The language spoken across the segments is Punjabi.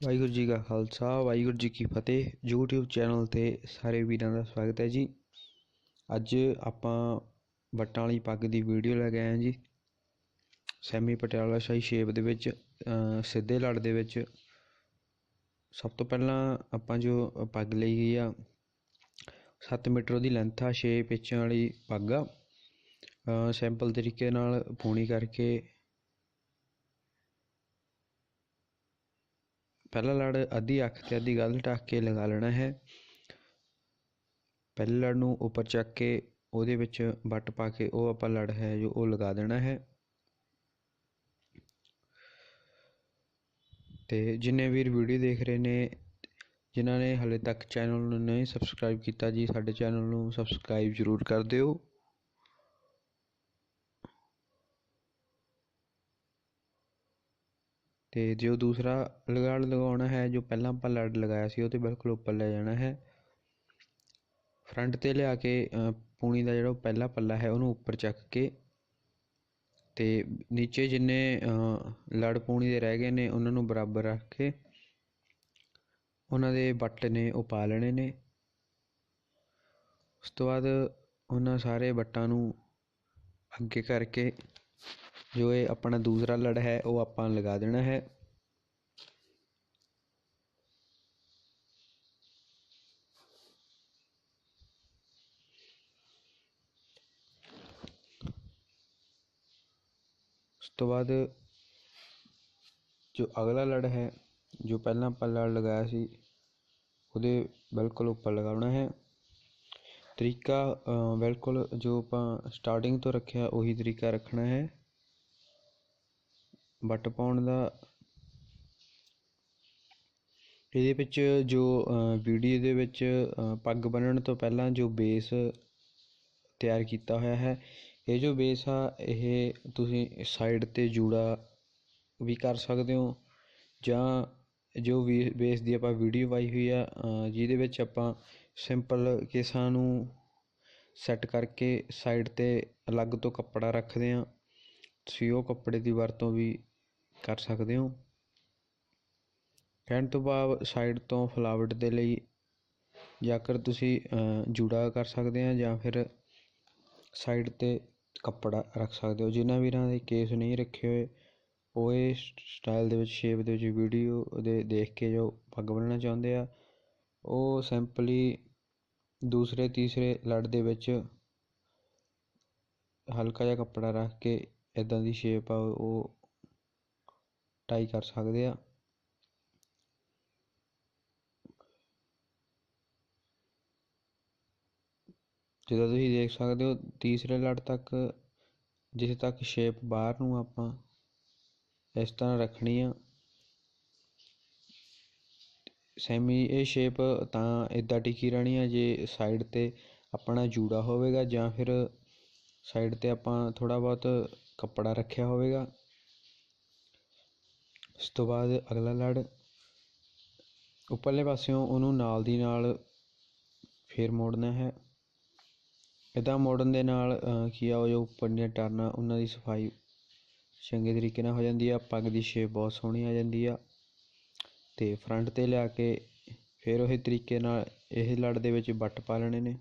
ਵਾਹਿਗੁਰੂ ਜੀ ਕਾ ਖਾਲਸਾ, ਵਾਹਿਗੁਰੂ ਜੀ ਕੀ ਫਤਿਹ। YouTube ਚੈਨਲ ਤੇ ਸਾਰੇ ਵੀਰਾਂ ਦਾ ਸਵਾਗਤ ਹੈ ਜੀ। ਅੱਜ ਆਪਾਂ ਵੱਟਾਂ ਵਾਲੀ ਪੱਗ ਦੀ ਵੀਡੀਓ ਲੈ ਕੇ ਆਏ ਹਾਂ ਜੀ। ਸੈਮੀ ਪਟਿਆਲਾ ਸ਼ਾਹੀ ਸ਼ੇਪ ਦੇ ਵਿੱਚ ਸਿੱਧੇ ਲੜ ਦੇ ਵਿੱਚ। ਸਭ ਤੋਂ ਪਹਿਲਾਂ ਆਪਾਂ ਜੋ ਪੱਗ ਲਈ ਗਈ ਆ 7 ਮੀਟਰ ਉਹਦੀ ਲੈਂਥ ਆ 6 ਪਿੱਚਾਂ ਵਾਲੀ ਪੱਗ ਆ। ਸਿੰਪਲ ਤਰੀਕੇ ਨਾਲ ਪੂਣੀ ਕਰਕੇ ਪਹਿਲਾ ਲੜ ਅੱਧੀ ਅੱਖ ਤੇ ਅੱਧੀ ਗੱਲ ਢੱਕ ਕੇ ਲਗਾ ਲੈਣਾ ਹੈ। ਪਹਿਲੇ ਲੜ ਨੂੰ ਉੱਪਰ ਚੱਕ ਕੇ ਉਹਦੇ ਵਿੱਚ ਵੱਟ ਪਾ ਕੇ ਉਹ ਆਪਾਂ ਲੜ ਹੈ ਜੋ ਉਹ ਲਗਾ ਦੇਣਾ ਹੈ। ਤੇ ਜਿੰਨੇ ਵੀਰ ਵੀਡੀਓ ਦੇਖ ਰਹੇ ਨੇ, ਜਿਨ੍ਹਾਂ ਨੇ ਹਲੇ ਤੱਕ ਚੈਨਲ ਨੂੰ ਨਹੀਂ ਸਬਸਕ੍ਰਾਈਬ ਕੀਤਾ ਜੀ, ਸਾਡੇ ਚੈਨਲ ਨੂੰ ਸਬਸਕ੍ਰਾਈਬ ਜ਼ਰੂਰ ਕਰ ਦਿਓ। ਅਤੇ ਜੋ ਦੂਸਰਾ ਲਗਾੜ ਲਗਾਉਣਾ ਹੈ, ਜੋ ਪਹਿਲਾਂ ਆਪਾਂ ਲੜ ਲਗਾਇਆ ਸੀ, ਉਹ ਤੇ ਬਿਲਕੁਲ ਉੱਪਰ ਲੈ ਜਾਣਾ ਹੈ। ਫਰੰਟ ਤੇ ਲਿਆ ਕੇ ਪੂਣੀ ਦਾ ਜਿਹੜਾ ਪਹਿਲਾ ਪੱਲਾ ਹੈ, ਉਹਨੂੰ ਉੱਪਰ ਚੱਕ ਕੇ ਤੇ ਨੀਚੇ ਜਿੰਨੇ ਲੜ ਪੂਣੀ ਦੇ ਰਹਿ ਗਏ ਨੇ, ਉਹਨਾਂ ਨੂੰ ਬਰਾਬਰ ਰੱਖ ਕੇ ਉਹਨਾਂ ਦੇ ਬੱਟ ਨੇ, ਉਹ ਪਾ ਲੈਣੇ ਨੇ। ਉਸ ਤੋਂ ਬਾਅਦ ਉਹਨਾਂ ਸਾਰੇ ਬੱਟਾਂ ਨੂੰ ਅੱਗੇ ਕਰਕੇ ਜੋ ਇਹ ਆਪਣਾ ਦੂਸਰਾ ਲੜ ਹੈ, ਉਹ ਆਪਾਂ ਲਗਾ ਦੇਣਾ ਹੈ। ਉਸ ਤੋਂ ਬਾਅਦ ਜੋ ਅਗਲਾ ਲੜ ਹੈ, ਜੋ ਪਹਿਲਾਂ ਆਪਾਂ ਲੜ ਲਗਾਇਆ ਸੀ, ਉਹਦੇ ਬਿਲਕੁਲ ਉੱਪਰ ਲਗਾਉਣਾ ਹੈ। ਤਰੀਕਾ ਬਿਲਕੁਲ ਜੋ ਆਪਾਂ ਸਟਾਰਟਿੰਗ ਤੋਂ ਰੱਖਿਆ, ਉਹੀ ਤਰੀਕਾ ਰੱਖਣਾ ਹੈ। ਵੱਟ ਪਾਉਣ ਦਾ। ਇਹਦੇ ਵਿੱਚ ਜੋ ਵੀਡੀਓ ਦੇ ਵਿੱਚ ਪੱਗ ਬੰਨਣ ਤੋਂ ਪਹਿਲਾਂ ਜੋ ਬੇਸ ਤਿਆਰ ਕੀਤਾ ਹੋਇਆ ਹੈ, ਇਹ ਜੋ ਬੇਸ ਆ, ਇਹ ਤੁਸੀਂ ਸਾਈਡ ਤੇ ਜੂੜਾ ਵੀ ਕਰ ਸਕਦੇ ਹੋ। ਜਾਂ ਜੋ ਵੀ ਬੇਸ ਦੀ ਆਪਾਂ ਵੀਡੀਓ ਪਾਈ ਹੋਈ ਆ ਜਿਹਦੇ ਵਿੱਚ ਆਪਾਂ ਸਿੰਪਲ ਕੇਸਾਂ ਨੂੰ ਸੈੱਟ ਕਰਕੇ ਸਾਈਡ ਤੇ ਅਲੱਗ ਤੋਂ ਕੱਪੜਾ ਰੱਖਦੇ ਹਾਂ। ਤੁਸੀਂ ਉਹ ਕੱਪੜੇ ਦੀ ਵਰਤੋਂ ਵੀ ਕਰ ਸਕਦੇ ਹੋ। ਕਹਿਣ ਤੋਂ ਭਾਵ ਸਾਈਡ ਤੋਂ ਫਲਾਵਟ ਦੇ ਲਈ ਜਾਕਰ ਤੁਸੀਂ ਜੂੜਾ ਕਰ ਸਕਦੇ ਆ ਜਾਂ ਫਿਰ ਸਾਈਡ ਤੇ ਕੱਪੜਾ ਰੱਖ ਸਕਦੇ ਹੋ। ਜਿਨ੍ਹਾਂ ਵੀਰਾਂ ਦੇ ਕੇਸ ਨਹੀਂ ਰੱਖੇ ਹੋਏ, ਉਹ ਇਹ ਸਟਾਈਲ ਦੇ ਵਿੱਚ ਸ਼ੇਪ ਦੇ ਵਿੱਚ ਵੀਡੀਓ ਦੇ ਦੇਖ ਕੇ ਜੋ ਪੱਗ ਬੰਨਣਾ ਚਾਹੁੰਦੇ ਆ, ਉਹ ਸਿੰਪਲੀ ਦੂਸਰੇ ਤੀਸਰੇ ਲੜ ਦੇ ਵਿੱਚ ਹਲਕਾ ਜਿਹਾ ਕੱਪੜਾ ਰੱਖ ਕੇ ਇੱਦਾਂ ਦੀ ਸ਼ੇਪ ਆ, ਉਹ ਟਾਈ ਕਰ ਸਕਦੇ ਆ। ਜਿੱਦਾਂ ਤੁਸੀਂ ਦੇਖ ਸਕਦੇ ਹੋ, ਤੀਸਰੇ ਲੜ ਤੱਕ, ਜਿੱਥੇ ਤੱਕ ਸ਼ੇਪ ਬਾਹਰ ਨੂੰ ਆਪਾਂ ਇਸ ਤਰ੍ਹਾਂ ਰੱਖਣੀ ਆ, ਸੈਮੀ ਇਹ ਸ਼ੇਪ ਤਾਂ ਇਦਾਂ ਟਿਕੀ ਰਹਿਣੀ ਆ, ਜੇ ਸਾਈਡ ਤੇ ਆਪਣਾ ਜੂੜਾ ਹੋਵੇਗਾ ਜਾਂ ਫਿਰ ਸਾਈਡ ਤੇ ਆਪਾਂ ਥੋੜ੍ਹਾ ਬਹੁਤ ਕੱਪੜਾ ਰੱਖਿਆ ਹੋਵੇਗਾ। ਉਸ ਤੋਂ ਬਾਅਦ ਅਗਲਾ ਲੜ। ਉੱਪਰਲੇ ਪਾਸਿਓਂ ਉਹਨੂੰ ਨਾਲ ਦੀ ਨਾਲ ਫੇਰ ਮੋੜਨਾ ਹੈ। ਇੱਦਾਂ ਮੋੜਨ ਦੇ ਨਾਲ ਕੀ ਆ, ਉਹ ਜੋ ਉੱਪਰ ਦੀਆਂ ਟਰਨਾਂ, ਉਹਨਾਂ ਦੀ ਸਫ਼ਾਈ ਚੰਗੇ ਤਰੀਕੇ ਨਾਲ ਹੋ ਜਾਂਦੀ ਆ। ਪੱਗ ਦੀ ਸ਼ੇਪ ਬਹੁਤ ਸੋਹਣੀ ਆ ਜਾਂਦੀ ਆ। ਤੇ ਫਰੰਟ ਤੇ ਲਿਆ ਕੇ ਫਿਰ ਉਹੀ ਤਰੀਕੇ ਨਾਲ ਇਹ ਲੜ ਦੇ ਵਿੱਚ ਵੱਟ ਪਾ ਲੈਣੇ ਨੇ।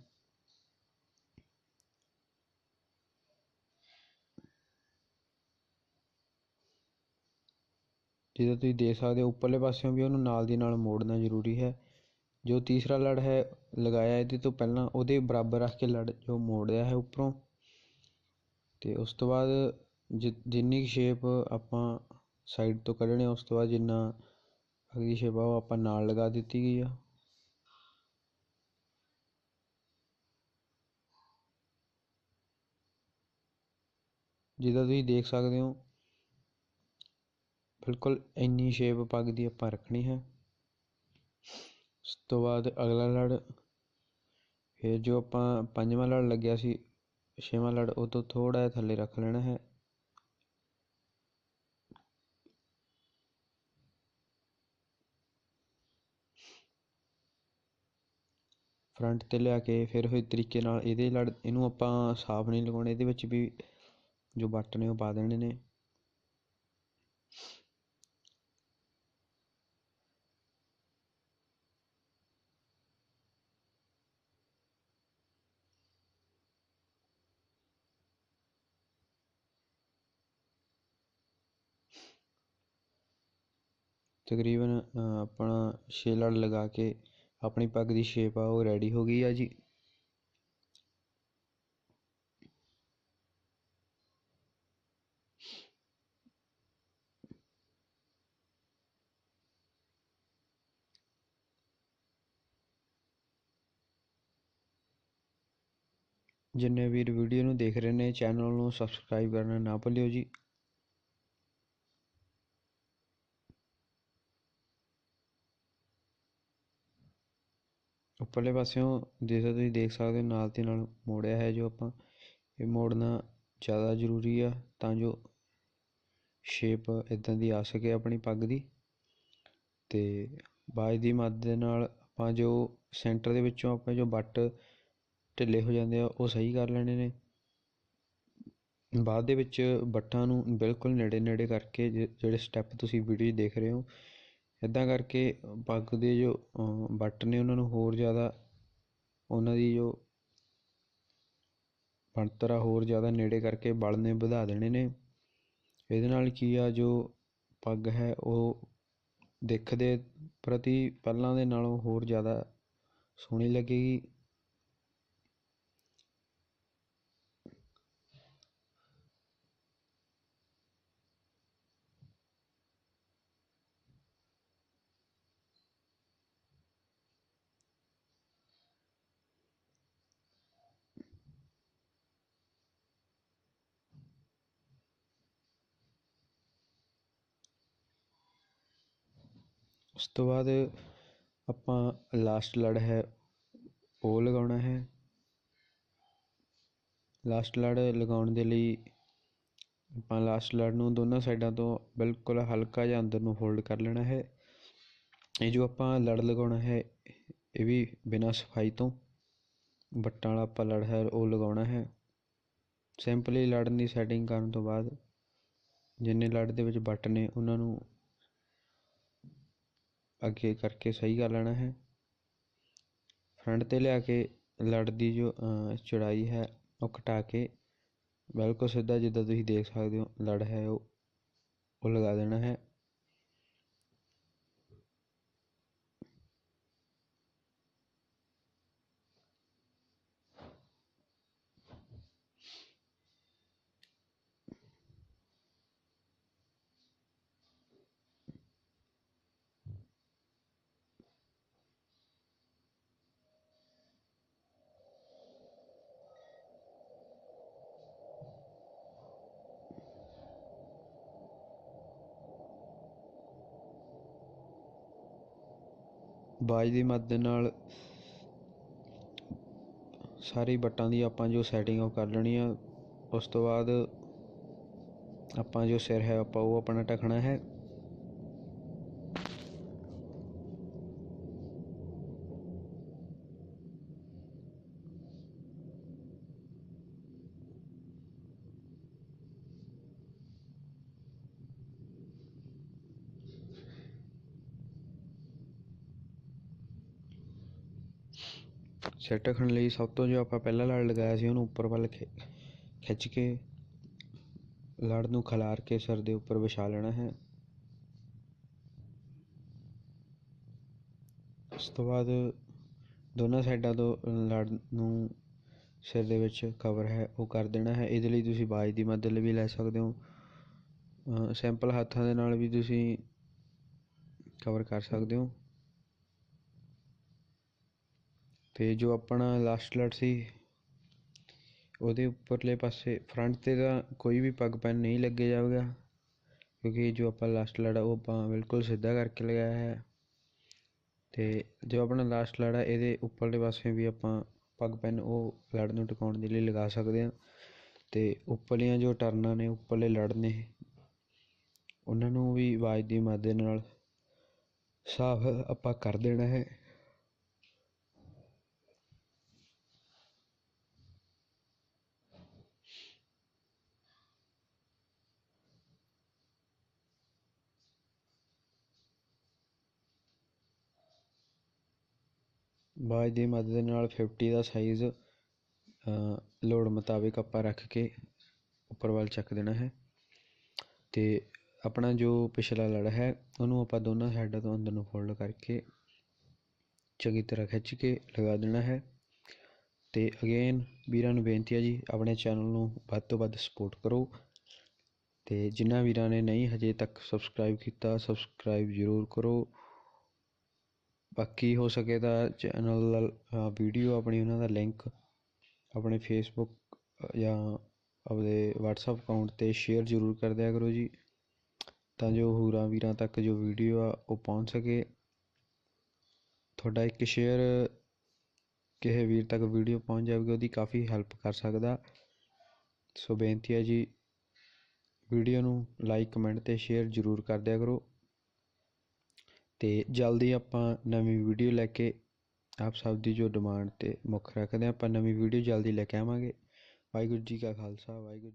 ਜਿੱਦਾਂ ਤੁਸੀਂ ਦੇਖ ਸਕਦੇ ਹੋ, ਉੱਪਰਲੇ ਪਾਸਿਓਂ ਵੀ ਉਹਨੂੰ ਨਾਲ ਦੀ ਨਾਲ ਮੋੜਨਾ ਜ਼ਰੂਰੀ ਹੈ। ਜੋ ਤੀਸਰਾ ਲੜ ਹੈ ਲਗਾਇਆ ਇਹਦੇ ਤੋਂ ਪਹਿਲਾਂ, ਉਹਦੇ ਬਰਾਬਰ ਰੱਖ ਕੇ ਲੜ ਜੋ ਮੋੜਿਆ ਹੈ ਉੱਪਰੋਂ। ਅਤੇ ਉਸ ਤੋਂ ਬਾਅਦ ਜਿੰਨੀ ਸ਼ੇਪ ਆਪਾਂ ਸਾਈਡ ਤੋਂ ਕੱਢਣੇ ਉਸ ਤੋਂ ਬਾਅਦ ਜਿੰਨਾ ਅਗਲੀ ਸ਼ੇਪ ਆ, ਉਹ ਆਪਾਂ ਨਾਲ ਲਗਾ ਦਿੱਤੀ ਗਈ ਆ। ਜਿੱਦਾਂ ਤੁਸੀਂ ਦੇਖ ਸਕਦੇ ਹੋ ਬਿਲਕੁਲ ਇੰਨੀ ਸ਼ੇਪ ਪੱਗ ਦੀ ਆਪਾਂ ਰੱਖਣੀ ਹੈ। ਉਸ ਤੋਂ ਬਾਅਦ ਅਗਲਾ ਲੜ, ਫਿਰ ਜੋ ਆਪਾਂ ਪੰਜਵਾਂ ਲੜ ਲੱਗਿਆ ਸੀ, ਛੇਵਾਂ ਲੜ ਉਹ ਤੋਂ ਥੋੜਾ ਜਿਹਾ ਥੱਲੇ ਰੱਖ ਲੈਣਾ ਹੈ। ਫਰੰਟ ਤੇ ਲਿਆ ਕੇ ਫਿਰ ਹੋਈ ਤਰੀਕੇ ਨਾਲ ਇਹਦੇ ਲੜ, ਇਹਨੂੰ ਆਪਾਂ ਸਾਫ਼ ਨਹੀਂ ਲਗਾਉਣੇ, ਇਹਦੇ ਵਿੱਚ ਵੀ ਜੋ ਬੱਟ ਨੇ ਉਹ ਪਾ ਦੇਣੇ ਨੇ। ਤਕਰੀਬਨ ਆਪਣਾ 6 ਲੜ ਲਗਾ ਕੇ ਆਪਣੀ ਪੱਗ ਦੀ ਸ਼ੇਪ ਆ, ਉਹ ਰੈਡੀ ਹੋ ਗਈ ਆ ਜੀ। ਜਿੰਨੇ ਵੀਰ ਵੀਡੀਓ ਨੂੰ ਦੇਖ ਰਹੇ ਨੇ, ਚੈਨਲ ਨੂੰ ਸਬਸਕ੍ਰਾਈਬ ਕਰਨਾ ਨਾ ਭੁੱਲਿਓ ਜੀ। ਉੱਪਰਲੇ ਪਾਸਿਓਂ ਜਿਵੇਂ ਤੁਸੀਂ ਦੇਖ ਸਕਦੇ ਹੋ ਨਾਲ ਦੀ ਨਾਲ ਮੋੜਿਆ ਹੈ ਜੋ ਆਪਾਂ, ਇਹ ਮੋੜਨਾ ਜ਼ਿਆਦਾ ਜ਼ਰੂਰੀ ਆ ਤਾਂ ਜੋ ਸ਼ੇਪ ਇਦਾਂ ਦੀ ਆ ਸਕੇ ਆਪਣੀ ਪੱਗ ਦੀ। ਤੇ ਬਾਜ ਦੀ ਮਦਦ ਦੇ ਨਾਲ ਆਪਾਂ ਜੋ ਸੈਂਟਰ ਦੇ ਵਿੱਚੋਂ ਆਪਾਂ ਜੋ ਬੱਟ ਢਿੱਲੇ ਹੋ ਜਾਂਦੇ ਆ, ਉਹ ਸਹੀ ਕਰ ਲੈਣੇ ਨੇ। ਬਾਅਦ ਦੇ ਵਿੱਚ ਬੱਟਾਂ ਨੂੰ ਬਿਲਕੁਲ ਨੇੜੇ ਨੇੜੇ ਕਰਕੇ ਜਿ- ਜਿਹੜੇ ਸਟੈਪ ਤੁਸੀਂ ਵੀਡੀਓ 'ਚ ਦੇਖ ਰਹੇ ਹੋ ਇੱਦਾਂ ਕਰਕੇ ਪੱਗ ਦੇ ਜੋ ਵੱਟ ਨੇ ਉਹਨਾਂ ਨੂੰ ਹੋਰ ਜ਼ਿਆਦਾ, ਉਹਨਾਂ ਦੀ ਜੋ ਬਣਤਰ ਆ ਹੋਰ ਜ਼ਿਆਦਾ ਨੇੜੇ ਕਰਕੇ ਬਲ ਨੇ ਵਧਾ ਦੇਣੇ ਨੇ। ਇਹਦੇ ਨਾਲ ਕੀ ਆ, ਜੋ ਪੱਗ ਹੈ, ਉਹ ਦਿੱਖ ਦੇ ਪ੍ਰਤੀ ਪਹਿਲਾਂ ਦੇ ਨਾਲੋਂ ਹੋਰ ਜ਼ਿਆਦਾ ਸੋਹਣੀ ਲੱਗੇਗੀ। ਉਸ ਤੋਂ ਬਾਅਦ ਆਪਾਂ ਲਾਸਟ ਲੜ ਹੈ, ਉਹ ਲਗਾਉਣਾ ਹੈ। ਲਾਸਟ ਲੜ ਲਗਾਉਣ ਦੇ ਲਈ ਆਪਾਂ ਲਾਸਟ ਲੜ ਨੂੰ ਦੋਨਾਂ ਸਾਈਡਾਂ ਤੋਂ ਬਿਲਕੁਲ ਹਲਕਾ ਜਿਹਾ ਅੰਦਰ ਨੂੰ ਫੋਲਡ ਕਰ ਲੈਣਾ ਹੈ। ਇਹ ਜੋ ਆਪਾਂ ਲੜ ਲਗਾਉਣਾ ਹੈ, ਇਹ ਵੀ ਬਿਨਾਂ ਸਫ਼ਾਈ ਤੋਂ ਬੱਟਾਂ ਵਾਲਾ ਆਪਾਂ ਲੜ ਹੈ, ਉਹ ਲਗਾਉਣਾ ਹੈ। ਸਿੰਪਲੀ ਲੜਨ ਦੀ ਸੈਟਿੰਗ ਕਰਨ ਤੋਂ ਬਾਅਦ ਜਿੰਨੇ ਲੜ ਦੇ ਵਿੱਚ ਬੱਟ ਨੇ, ਉਹਨਾਂ ਨੂੰ ਅੱਗੇ ਕਰਕੇ ਸਹੀ ਕਰ ਲੈਣਾ ਹੈ। ਫਰੰਟ ਤੇ ਲਿਆ ਕੇ ਲੜ ਦੀ ਜੋ ਅ, ਚੌੜਾਈ ਹੈ ਉਹ ਘਟਾ ਕੇ ਬਿਲਕੁਲ ਸਿੱਧਾ ਜਿੱਦਾਂ ਤੁਸੀਂ ਦੇਖ ਸਕਦੇ ਹੋ ਲੜ ਹੈ ਉਹ ਉਹ ਲਗਾ ਦੇਣਾ ਹੈ। ਬਾਜ ਦੀ ਮਦਦ ਨਾਲ ਸਾਰੀ ਵੱਟਾਂ ਦੀ ਆਪਾਂ ਜੋ ਸੈਟਿੰਗ ਉਹ ਕਰ ਲੈਣੀ ਆ। ਉਸ ਤੋਂ ਬਾਅਦ ਆਪਾਂ ਜੋ ਸਿਰ ਹੈ, ਆਪਾਂ ਉਹ ਆਪਣਾ ਢੱਕਣਾ ਹੈ। ਸਿਰ ਰੱਖਣ ਲਈ ਸਭ ਤੋਂ ਜੋ ਆਪਾਂ ਪਹਿਲਾਂ ਲੜ ਲਗਾਇਆ ਸੀ, ਉਹਨੂੰ ਉੱਪਰ ਵੱਲ ਖਿ- ਖਿੱਚ ਕੇ ਲੜ ਨੂੰ ਖਿਲਾਰ ਕੇ ਸਿਰ ਦੇ ਉੱਪਰ ਵਿਛਾ ਲੈਣਾ ਹੈ। ਉਸ ਤੋਂ ਬਾਅਦ ਦੋਨਾਂ ਸਾਈਡਾਂ ਤੋਂ ਲੜ ਨੂੰ ਸਿਰ ਦੇ ਵਿੱਚ ਕਵਰ ਹੈ, ਉਹ ਕਰ ਦੇਣਾ ਹੈ। ਇਹਦੇ ਲਈ ਤੁਸੀਂ ਬਾਜ ਦੀ ਮਦਦ ਵੀ ਲੈ ਸਕਦੇ ਹੋ। ਸਿੰਪਲ ਹੱਥਾਂ ਦੇ ਨਾਲ ਵੀ ਤੁਸੀਂ ਕਵਰ ਕਰ ਸਕਦੇ ਹੋ। ਅਤੇ ਜੋ ਆਪਣਾ ਲਾਸਟ ਲੜ ਸੀ, ਉਹਦੇ ਉੱਪਰਲੇ ਪਾਸੇ ਫਰੰਟ ਤੇ ਤਾਂ ਕੋਈ ਵੀ ਪੱਗ ਪੈਨ ਨਹੀਂ ਲੱਗੇ ਜਾਵੇਗਾ, ਕਿਉਂਕਿ ਜੋ ਆਪਾਂ ਲਾਸਟ ਲੜ ਆ, ਉਹ ਆਪਾਂ ਬਿਲਕੁਲ ਸਿੱਧਾ ਕਰਕੇ ਲਗਾਇਆ ਹੈ। ਅਤੇ ਜੋ ਆਪਣਾ ਲਾਸਟ ਲੜ ਆ, ਇਹਦੇ ਉੱਪਰਲੇ ਪਾਸੇ ਵੀ ਆਪਾਂ ਪੱਗ ਪੈਨ ਉਹ ਲੜ ਨੂੰ ਟਿਕਾਉਣ ਦੇ ਲਈ ਲਗਾ ਸਕਦੇ ਹਾਂ। ਅਤੇ ਉੱਪਰਲੀਆਂ ਜੋ ਟਰਨਾਂ ਨੇ, ਉੱਪਰਲੇ ਲੜ ਨੇ, ਉਹਨਾਂ ਨੂੰ ਵੀ ਆਵਾਜ਼ ਦੀ ਮਦਦ ਨਾਲ ਸਾਫ਼ ਆਪਾਂ ਕਰ ਦੇਣਾ ਹੈ। ਬਾਜ ਦੀ ਮਦਦ ਨਾਲ 50 ਦਾ ਸਾਈਜ਼ ਲੋੜ ਮੁਤਾਬਿਕ ਆਪਾਂ ਰੱਖ ਕੇ ਉੱਪਰ ਵੱਲ ਚੱਕ ਦੇਣਾ ਹੈ। ਤੇ ਆਪਣਾ ਜੋ ਪਿਛਲਾ ਲੜ ਹੈ, ਉਹਨੂੰ ਆਪਾਂ ਦੋਨਾਂ ਸਾਈਡਾਂ ਤੋਂ ਅੰਦਰ ਨੂੰ ਫੋਲਡ ਕਰਕੇ ਚੰਗੀ ਤਰ੍ਹਾਂ ਖਿੱਚ ਕੇ ਲਗਾ ਦੇਣਾ ਹੈ। ਤੇ ਅਗੇਨ ਵੀਰਾਂ ਨੂੰ ਬੇਨਤੀ ਹੈ ਜੀ, ਆਪਣੇ ਚੈਨਲ ਨੂੰ ਵੱਧ ਤੋਂ ਵੱਧ ਸਪੋਰਟ ਕਰੋ। ਤੇ ਜਿਨ੍ਹਾਂ ਵੀਰਾਂ ਨੇ ਨਹੀਂ ਹਜੇ ਤੱਕ ਸਬਸਕ੍ਰਾਈਬ ਕੀਤਾ ਸਬਸਕ੍ਰਾਈਬ ਜ਼ਰੂਰ ਕਰੋ। ਬਾਕੀ ਹੋ ਸਕੇ ਤਾਂ ਚੈਨਲ ਦਾ ਵੀਡੀਓ ਆਪਣੀ ਉਹਨਾਂ ਦਾ ਲਿੰਕ ਆਪਣੇ ਫੇਸਬੁੱਕ ਜਾਂ ਆਪਦੇ WhatsApp ਅਕਾਊਂਟ ਤੇ ਸ਼ੇਅਰ ਜ਼ਰੂਰ ਕਰ ਦਿਆ ਕਰੋ ਜੀ, ਤਾਂ ਜੋ ਹੋਰਾਂ ਵੀਰਾਂ ਤੱਕ ਜੋ ਵੀਡੀਓ ਆ ਉਹ ਪਹੁੰਚ ਸਕੇ। ਤੁਹਾਡਾ ਇੱਕ ਸ਼ੇਅਰ ਕਿਸੇ ਵੀਰ ਤੱਕ ਵੀਡੀਓ ਪਹੁੰਚ ਜਾਵੇਗੀ, ਉਹਦੀ ਕਾਫੀ ਹੈਲਪ ਕਰ ਸਕਦਾ। ਸੋ ਬੇਨਤੀ ਹੈ ਜੀ ਵੀਡੀਓ ਨੂੰ ਲਾਈਕ ਕਮੈਂਟ ਤੇ ਸ਼ੇਅਰ ਜ਼ਰੂਰ ਕਰ ਦਿਆ ਕਰੋ। ਅਤੇ ਜਲਦੀ ਆਪਾਂ ਨਵੀਂ ਵੀਡੀਓ ਲੈ ਕੇ ਆਪ ਸਭ ਦੀ ਜੋ ਡਿਮਾਂਡ ਤੇ ਮੁੱਖ ਰੱਖਦੇ ਹਾਂ, ਆਪਾਂ ਨਵੀਂ ਵੀਡੀਓ ਜਲਦੀ ਲੈ ਕੇ ਆਵਾਂਗੇ। ਵਾਹਿਗੁਰੂ ਜੀ ਕਾ ਖਾਲਸਾ, ਵਾਹਿਗੁਰੂ ਜੀ